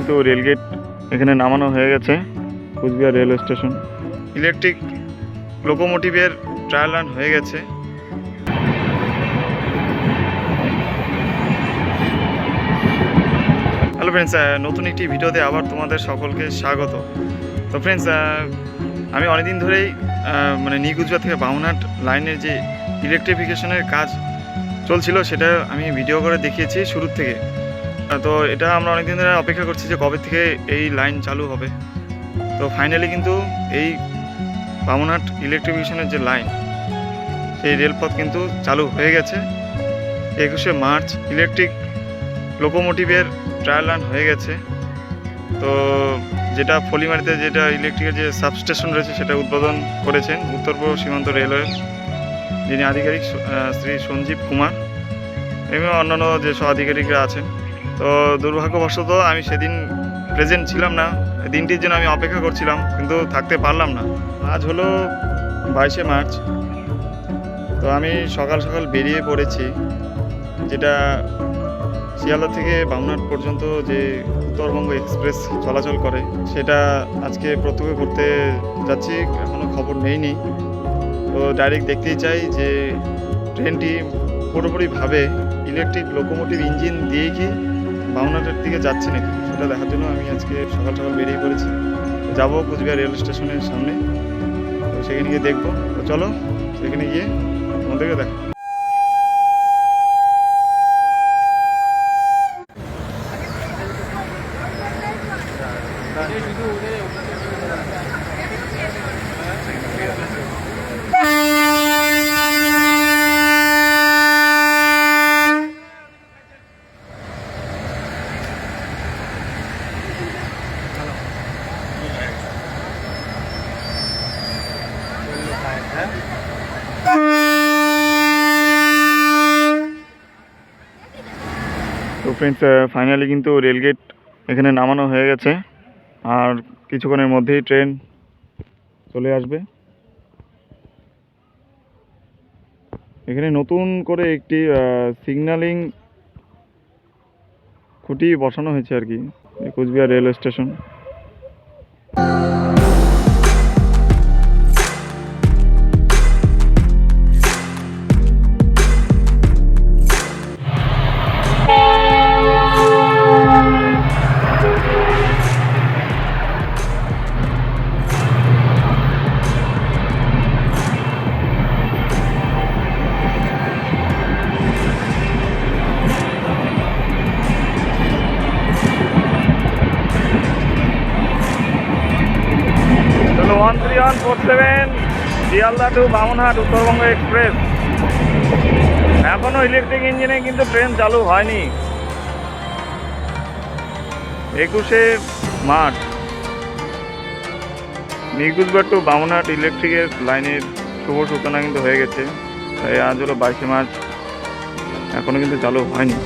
কিন্তু রেলগেট এখানে নামানো হয়ে গেছে, কুচবিহার রেলওয়ে স্টেশন। ইলেকট্রিক লোকোমোটিভের ট্রায়াল রান হয়ে গেছে। হ্যালো ফ্রেন্ডস নতুন একটি ভিডিওতে আবার তোমাদের সকলকে স্বাগত। তো ফ্রেন্ডস আমি অনেকদিন ধরেই মানে গুজরাট থেকে বামুনহাট লাইনের যে ইলেকট্রিফিকেশনের কাজ চলছিল, সেটা আমি ভিডিও করে দেখিয়েছি শুরুর থেকে। তো এটা আমরা অনেকদিন ধরে অপেক্ষা করছি যে কবে থেকে এই লাইন চালু হবে। তো ফাইনালি কিন্তু এই বামুনহাট ইলেকট্রিফিকেশনের যে লাইন সেই রেলপথ কিন্তু চালু হয়ে গেছে। একুশে মার্চ ইলেকট্রিক লোকোমোটিভের ট্রায়াল রান হয়ে গেছে। তো যেটা ফলিমারিতে যেটা ইলেকট্রিকের যে সাবস্টেশন রয়েছে, সেটা উদ্বোধন করেছেন উত্তর পূর্ব সীমান্ত রেলওয়ে যিনি আধিকারিক শ্রী সঞ্জীব কুমার। এবং অন্যান্য যে সব আধিকারিকরা আছেন তো দুর্ভাগ্যবশত আমি সেদিন প্রেজেন্ট ছিলাম না। দিনটির জন্য আমি অপেক্ষা করছিলাম, কিন্তু থাকতে পারলাম না। আজ হলো বাইশে মার্চ। তো আমি সকাল সকাল বেরিয়ে পড়েছি, যেটা শিয়ালদা থেকে বামনাট পর্যন্ত যে উত্তরবঙ্গ এক্সপ্রেস চলাচল করে, সেটা আজকে প্রত্যক্ষ করতে যাচ্ছি এখনও খবর নেইনি। তো ডাইরেক্ট দেখতেই চাই যে, ট্রেনটি পুরোপুরিভাবে ইলেকট্রিক লোকোমোটিভ ইঞ্জিন দিয়েই কি বামনাটের দিকে যাচ্ছে নাকি? সেটা দেখার জন্য আমি আজকে সকাল সকাল বেরিয়ে পড়েছি। যাব কুচবিহার রেল স্টেশনের সামনে। তো সেখানে গিয়ে দেখব। তো চলো, সেখানে গিয়ে তোমাদেরকে দেখ ফ্রেন্ডস ফাইনালি কিন্তু রেলগেট এখানে নামানো হয়ে গেছে। আর কিছুক্ষণের মধ্যেই ট্রেন চলে আসবে। এখানে নতুন করে একটি সিগন্যালিং খুঁটি বসানো হয়েছে আর কি Cooch Behar railway station one four seven Sealdah to Bamanhat Uttarbanga express. এখনও ইলেকট্রিক ইঞ্জিনে কিন্তু ট্রেন চালু হয়নি। একুশে মার্চ। নিকুজবার টু বামনহাট ইলেকট্রিকের লাইনের শুভ সূচনা কিন্তু হয়ে গেছে। তাই আজ হলো বাইশে মার্চ। এখনও কিন্তু চালু হয়নি।